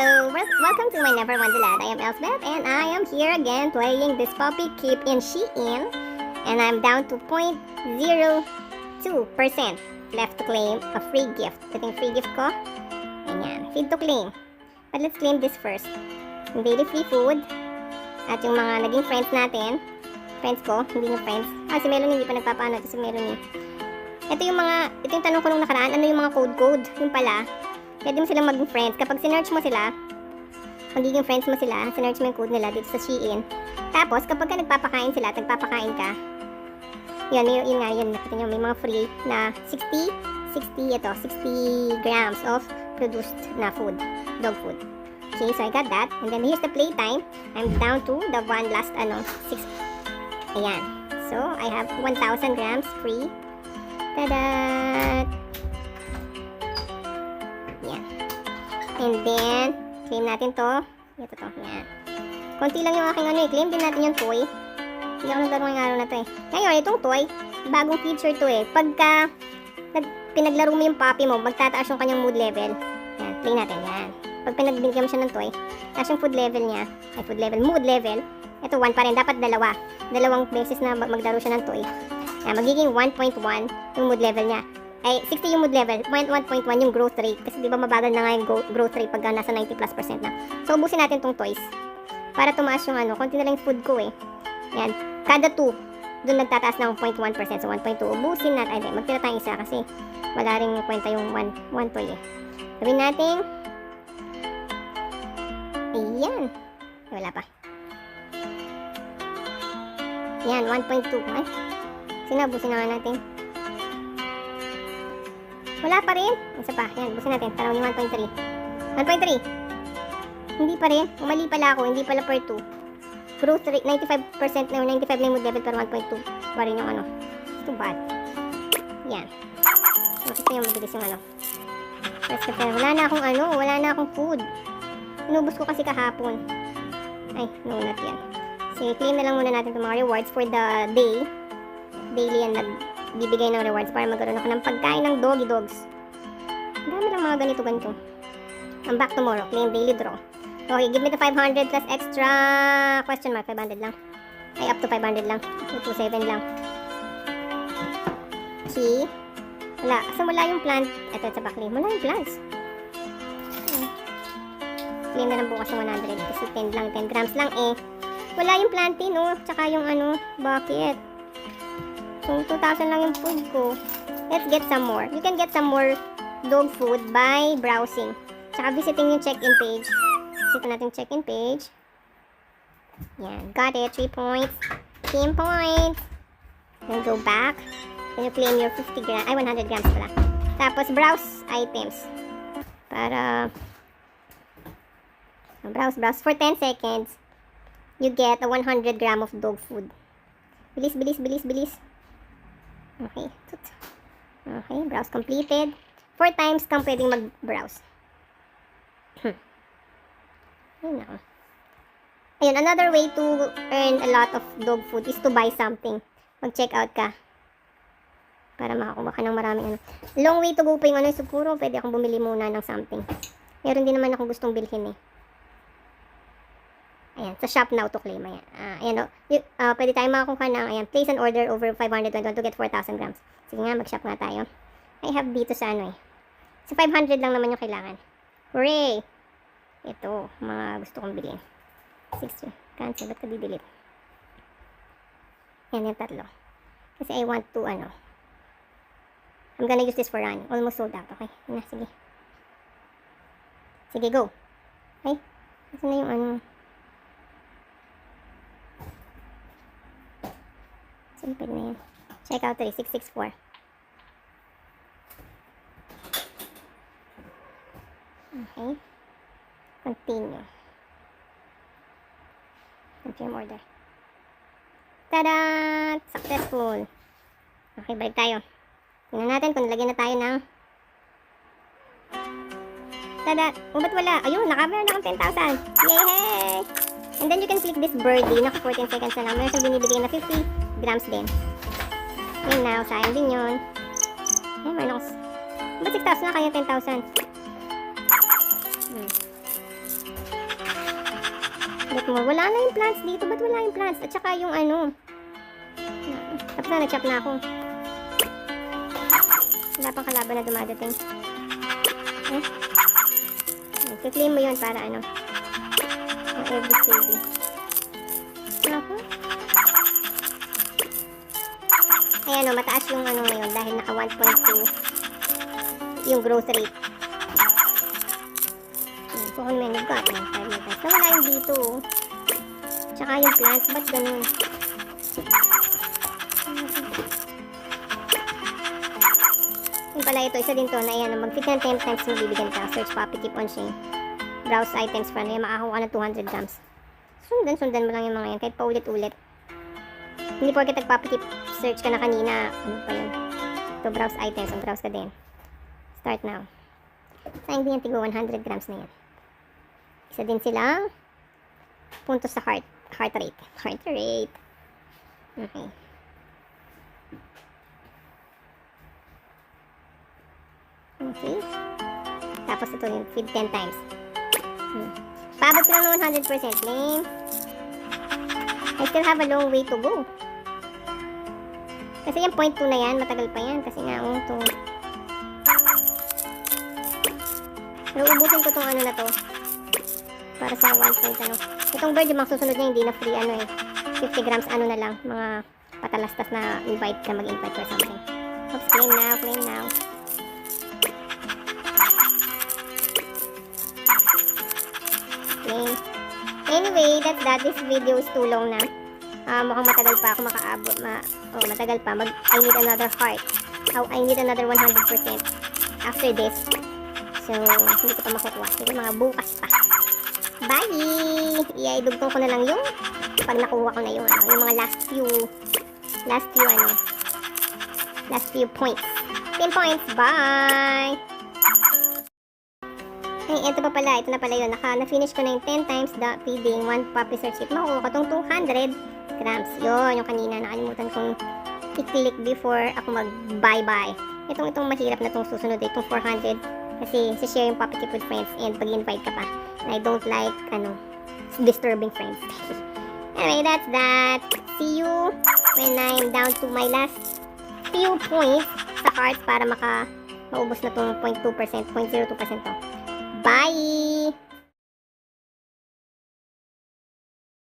Hello, wel- welcome to my Never Wonderland. I am Elsbeth and I am here again playing this puppy keep in Shein. And I'm down to 0.02% left to claim a free gift. Ito yung free gift ko. Ayan, feed to claim. But let's claim this first. Yung daily free food. At yung mga naging friends natin. Friends ko, hindi yung friends. Ah, si Melanie hindi pa nagpapaano. Ito si Melanie. Ito yung mga, ito yung tanong ko nung nakaraan. Ano yung mga code-code? Yung pala, pwede mo silang maging friends. Kapag sinerch mo sila, magiging friends mo sila, sinerch mo yung code nila dito sa Shein. Tapos, kapag ka nagpapakain sila, at nagpapakain ka, yun, yun, yun nga, yun, nakita nyo, may mga free na 60, 60, ito, 60 grams of produced na food, dog food. Okay, so I got that. And then here's the playtime. I'm down to the one last, ano, 6, ayan. So, I have 1,000 grams free. Tada! And then, claim natin to. Ito to. Yan. Konti lang yung aking ano eh. Claim din natin yung toy. Hindi ako naglaro ngayong araw na to eh. Ngayon, itong toy, bagong feature to eh. Pagka nag, pinaglaro mo yung puppy mo, magtataas yung kanyang mood level. Yan, play natin. Yan. Pag pinagbigyan mo siya ng toy, taas yung food level niya. Ay, food level. Mood level. Ito, 1 pa rin. Dapat dalawa. Dalawang beses na mag- maglaro siya ng toy. Yan, magiging 1.1 yung mood level niya ay 60 yung mood level, 1.1 yung growth rate. Kasi di ba mabagal na nga yung growth rate pag nasa 90 plus percent na. So, ubusin natin tong toys. Para tumaas yung ano, konti na lang yung food ko eh. Yan. Kada 2, doon nagtataas ng 0.1%. So, 1.2. Ubusin natin. Ay, di, magtira tayong isa kasi wala rin kwenta yung 1, 1 toy eh. Gawin natin. Ayan. Ay, wala pa. Yan, 1.2. Ay, sinabusin na nga natin. Wala pa rin. Isa pa. Yan, busin natin. Taraw ni 1.3. 1.3. Hindi pa rin. Mali pala ako. Hindi pala per 2. Growth rate, 95% na 95 na yung level pero 1.2 pa rin yung ano. Too bad. Yan. Ito yung mabilis yung ano. Wala na akong ano, wala na akong food. Inubos ko kasi kahapon. Ay, no, not yan. Sige, claim na lang muna natin itong mga rewards for the day. Daily yan nagbibigay ng rewards para magkaroon ako ng pagkain ng doggy dogs. Ang dami lang mga ganito-ganito. I'm back tomorrow. Claim daily draw. Okay, give me the 500 plus extra question mark. 500 lang. Ay, up to 500 lang. 227 lang. See? Wala. So, wala yung plant. Ito, sa back claim. Wala yung plants. Hmm. Claim na lang bukas yung 100 kasi 10 lang. 10 grams lang eh. Wala yung plantain, no? Tsaka yung ano, bucket. So, 2,000 lang yung food ko. Let's get some more. You can get some more dog food by browsing. Tsaka visiting yung check-in page. Dito natin yung check-in page. Yan. Got it. 3 points. 10 points. Then go back. Then you claim your 50 grams. Ay, 100 grams pala. Tapos, browse items. Para browse, browse. For 10 seconds, you get a 100 gram of dog food. Bilis, bilis, bilis, bilis. Okay. Tut. Okay, browse completed. Four times kang pwedeng mag-browse. Hmm. Ayun. Ayun, another way to earn a lot of dog food is to buy something. Mag-check out ka. Para makakuha ka ng maraming ano. Long way to go pa yung ano. Siguro pwede akong bumili muna ng something. Meron din naman akong gustong bilhin eh. Ayan, sa shop now to claim. Ayan, ah, ayan o. Y- ah, pwede tayo makakuha ng, ayan, place an order over 521 to get 4,000 grams. Sige nga, mag-shop nga tayo. I have dito sa ano eh. Sa 500 lang naman yung kailangan. Hooray! Ito, mga gusto kong bilhin. 6, cancel, ba't ka didelete? Yan yung tatlo. Kasi I want to, ano, I'm gonna use this for running. Almost sold out, okay? Na, sige. Sige, go. Ay, nasa na yung ano, Simple na yan. Check out 3664. Okay. Continue. Confirm order. Tada! Successful. Okay, balik tayo. Tingnan natin kung nalagyan na tayo ng Tada! Oh, ba't wala? Ayun, nakameron na akong 10,000. Yay! And then you can click this birdie. Naka 14 seconds na lang. Meron siyang binibigay na 50 grams din. Yun na, sayang din yun. Ay, meron ako. Ba't 6,000 na kaya 10,000? Hmm. Mo? Wala na yung plants dito. Ba't wala yung plants? At saka yung ano. Tapos na, nag-chop na ako. Wala pang kalaban na dumadating. Eh? Claim mo yun para ano. Yung every CD. Ayan o, mataas yung ano ngayon dahil naka 1.2 yung growth rate. So, kung may nag-got, may 5 meters. So, wala yung dito. oh. Tsaka yung plant, ba't ganun? Yung pala ito, isa din to na yan, mag-fit ng 10 times mo bibigyan ka. Search Poppy, keep on sharing. Browse items pa na makakuha ka ng 200 grams. Sundan, sundan mo lang yung mga yan, kahit paulit-ulit. Hindi porket nag-Poppy keep search ka na kanina. Ano pa yun? Ito, browse items. Ang browse ka din. Start now. Sayang din yung tigo 100 grams na yan. Isa din silang puntos sa heart. Heart rate. Heart rate. Okay. Okay. Tapos ito yung feed 10 times. Hmm. Paabot ko lang ng 100%. Lame. I still have a long way to go. Kasi yung point 2 na yan, matagal pa yan. Kasi nga, um, to. Pero ko tong ano na to. Para sa 1 point ano. Itong bird, yung mga susunod niya, hindi na free ano eh. 50 grams ano na lang. Mga patalastas na invite ka mag-invite or something. Oops, claim now, claim now. Claim. Anyway, that's that. This video is too long na. Ah, mukhang matagal pa ako makaabot. Ma oh, matagal pa. Mag I need another heart. Oh, I need another 100% after this. So, hindi ko pa makukuha. Siguro mga bukas pa. Bye! Iaidugtong ko na lang yung pag nakuha ko na yung ano, yung mga last few last few ano last few points. 10 points. Bye! Ay, ito pa pala. Ito na pala yun. Naka, na-finish ko na yung 10 times the feeding, 1 puppy search kit. Makukuha ko tong 200 grams. Yun, yung kanina. Nakalimutan kong i-click before ako mag-bye-bye. Itong, itong mahirap na itong susunod. Itong 400. Kasi, share yung puppy kit with friends and pag-invite ka pa. And I don't like, ano, disturbing friends. anyway, that's that. See you when I'm down to my last few points sa cards para maka maubos na tong 0.2%, 0.02% to. Bye!